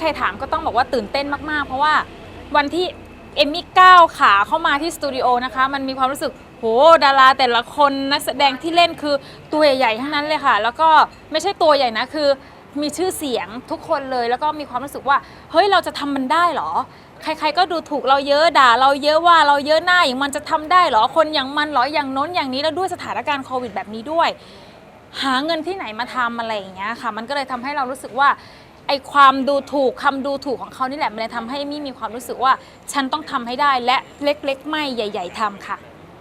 ใครถามก็ต้องบอกว่าตื่นเต้นมากๆ เพราะว่าวันที่เอมมี่ก้าวขาเข้ามาที่สตูดิโอนะคะ มันมีความรู้สึกโหดาราแต่ละคนนักแสดงที่เล่นคือตัวใหญ่ๆทั้งนั้นเลยค่ะ แล้วก็ไม่ใช่ตัวใหญ่นะคือมีชื่อเสียงทุกคนเลยแล้วก็มีความรู้สึกว่า เฮ้ยเราจะทำมันได้เหรอ ใครๆก็ดูถูกเราเยอะด่า เราเยอะว่าเราเยอะหน้าอย่างมันจะทำได้เหรอคนอย่างมันหรออย่างน้นอย่างนี้แล้วด้วยสถานการณ์โควิดแบบนี้ด้วย หาเงินที่ไหนมาทำอะไรอย่างเงี้ยค่ะ มันก็เลยทำให้เรารู้สึกว่า ไอ้ความดูถูกคำดูถูกของเขานี่แหละมันเลยทำให้เอมมี่มีความรู้สึกว่า ฉันต้องทำให้ได้และเล็กๆ ไม่ใหญ่ ๆทำค่ะ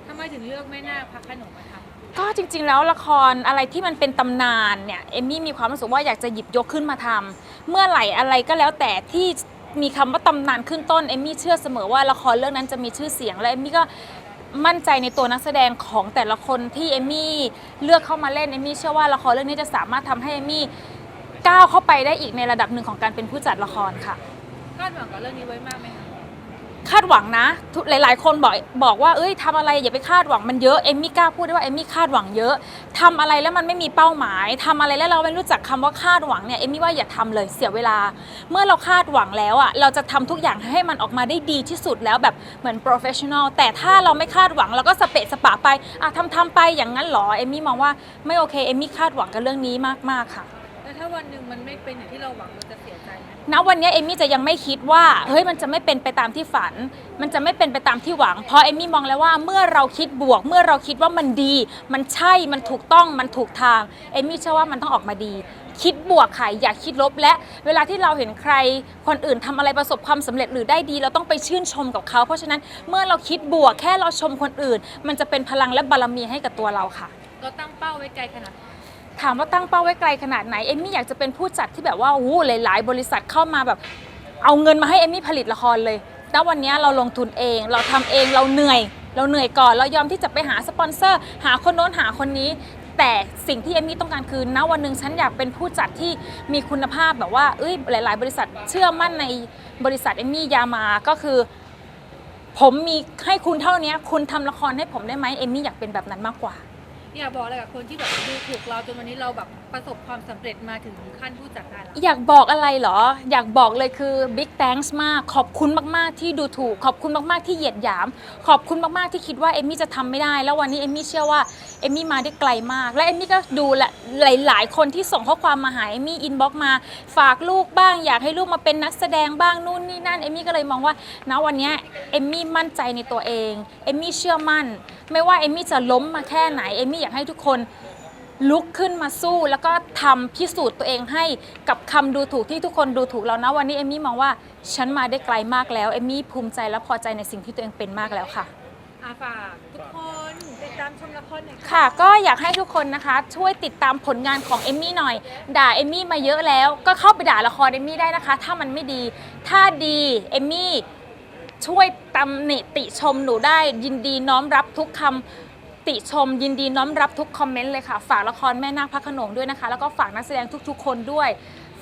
ทำไมถึงเลือกแม่นาคพระโขนงมาทำก็จริงๆแล้วละครอะไรที่มันเป็นตำนานเนี่ยเอมมี่มีความรู้สึกว่าอยากจะหยิบยกขึ้นมาทำเมื่อไหร่อะไรก็แล้วแต่ที่มีคำว่าตำนานขึ้นต้นเอมมี่เชื่อเสมอว่าละครเรื่องนั้นจะมีชื่อเสียงและเอมมี่ก็มั่นใจในตัวนักแสดงของแต่ละคนที่เอมมี่เลือกเข้ามาเล่นเอมมี่เชื่อว่าละครเรื่องนี้จะสามารถทำให้เอมมี่ ก้าวเข้าไปได้อีกในระดับหนึ่งของการเป็นผู้จัดละครค่ะ คาดหวังกับเรื่องนี้ไว้มากไหมคะคาดหวังนะทุกหลาย ๆ คนบอกบอกว่าเอ้ยทำอะไรอย่าไปคาดหวังมันเยอะเอมมี่กล้าพูดได้ว่าเอมมี่คาดหวังเยอะทำอะไรแล้วมันไม่มีเป้าหมายทำอะไรแล้วเราไม่รู้จักคำว่าคาดหวังเนี่ยเอมมี่ว่าอย่าทำเลยเสียเวลา เมื่อเราคาดหวังแล้วอะเราจะทำทุกอย่างให้มันออกมาได้ดีที่สุดแล้วแบบเหมือน professional แต่ถ้าเราไม่คาดหวังเราก็สเปะสปะไปอะทำทำไปอย่างนั้นเหรอเอมมี่มองว่าไม่โอเคเอมมี่คาดหวังกับเรื่องนี้มากๆค่ะ แล้วถ้าวันหนึ่งมันไม่เป็นอย่างที่เราหวังเราจะเสียใจไหมณวันนี้เอมมี่จะยังไม่คิดว่าเฮ้ยมันจะไม่เป็นไปตามที่ฝัน มันจะไม่เป็นไปตามที่หวัง เพราะเอมมี่มองแล้วว่าเมื่อเราคิดบวก เมื่อเราคิดว่ามันดี มันใช่มันถูกต้องมันถูกทางเอมมี่เชื่อว่ามันต้องออกมาดี คิดบวกค่ะอย่าคิดลบ และเวลาที่เราเห็นใคร คนอื่นทำอะไรประสบความสำเร็จหรือได้ดี เราต้องไปชื่นชมกับเขา เพราะฉะนั้นเมื่อเราคิดบวกแค่เราชมคนอื่น มันจะเป็นพลังและบารมีให้กับตัวเราค่ะ เราตั้งเป้าไว้ไกลขนาดไหน ถามว่าตั้งเป้าไว้ไกลขนาดไหน เอมมี่อยากจะเป็นผู้จัดที่แบบว่าโอ้หลาย ๆ บริษัทเข้ามาแบบ เอาเงินมาให้เอมมี่ผลิตละครเลยณวันนี้เราลงทุนเอง เราทำเองเราเหนื่อย เราเหนื่อยก่อนเรายอมที่จะไปหาสปอนเซอร์ หาคนโน้นหาคนนี้ แต่สิ่งที่เอมมี่ต้องการคือณวันหนึ่งฉันอยากเป็นผู้จัดที่มีคุณภาพแบบว่าเอ้ยหลาย ๆ บริษัทเชื่อมั่นในบริษัทเอมมี่ยามาก็คือ ผมมีให้คุณเท่านี้คุณทำละครให้ผมได้ไหมเอมมี่อยากเป็นแบบนั้นมากกว่า อยากบอกอะไรกับคนที่แบบดูถูกเราจนวันนี้เราแบบประสบความสำเร็จมาถึงขั้นผู้จัดได้แล้วอยากบอกอะไรเหรอ อยากบอกเลยคือ big thanks มาก ขอบคุณมาก ๆ ที่ดูถูก ขอบคุณมาก ๆ ที่เหยียดหยาม ขอบคุณมาก ๆ ที่คิดว่าเอมมี่จะทำไม่ได้ แล้ววันนี้เอมมี่เชื่อว่า เอมมี่มาได้ไกลมาก และเอมมี่ก็ดูแลหลาย ๆ คนที่ส่งข้อความมาหาเอมมี่อินบ็อกมาฝากลูกบ้าง อยากให้ลูกมาเป็นนักแสดงบ้างนู่นนี่นั่นเอมมี่ก็เลยมองว่าณวันนี้เอมมี่มั่นใจในตัวเองเอมมี่เชื่อมั่น ไม่ว่าเอมมี่จะล้มมาแค่ไหนเอมมี่อยากให้ทุกคนลุกขึ้นมาสู้แล้วก็ทำพิสูจน์ตัวเองให้กับคำดูถูกที่ทุกคนดูถูกเรานะวันนี้เอมมี่มองว่าฉันมาได้ไกลมากแล้วเอมมี่ภูมิใจและพอใจในสิ่งที่ตัวเองเป็นมากแล้วค่ะอาฝากทุกคน ดตามชมละครหน่อยค่ะก็อยากให้ทุกคนนะคะ ช่วยติดตามผลงานของเอมมี่หน่อย ด่าเอมมี่มาเยอะแล้ว ก็เข้าไปด่าละครเอมมี่ได้นะคะ ถ้ามันไม่ดี ถ้าดีเอมมี่ช่วยตำหนิติชมหนูได้ ยินดีน้อมรับทุกคำติชม ยินดีน้อมรับทุกคอมเมนต์เลยค่ะ ฝากละครแม่นาคพระโขนงด้วยนะคะ แล้วก็ฝากนักแสดงทุกๆ คนด้วย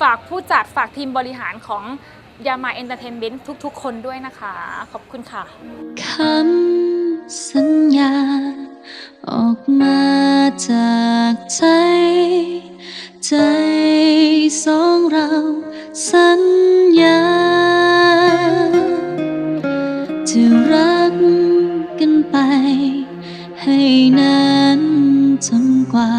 ฝากผู้จัดฝากทีมบริหารของยามาเอนเตอร์เทนเมนต์ทุกๆ คนด้วยนะคะ ขอบคุณค่ะ คำสัญญาอ อกมาจากใจ ใจสองเราสัญญา จะรักกันไป ให้นานจนกว่า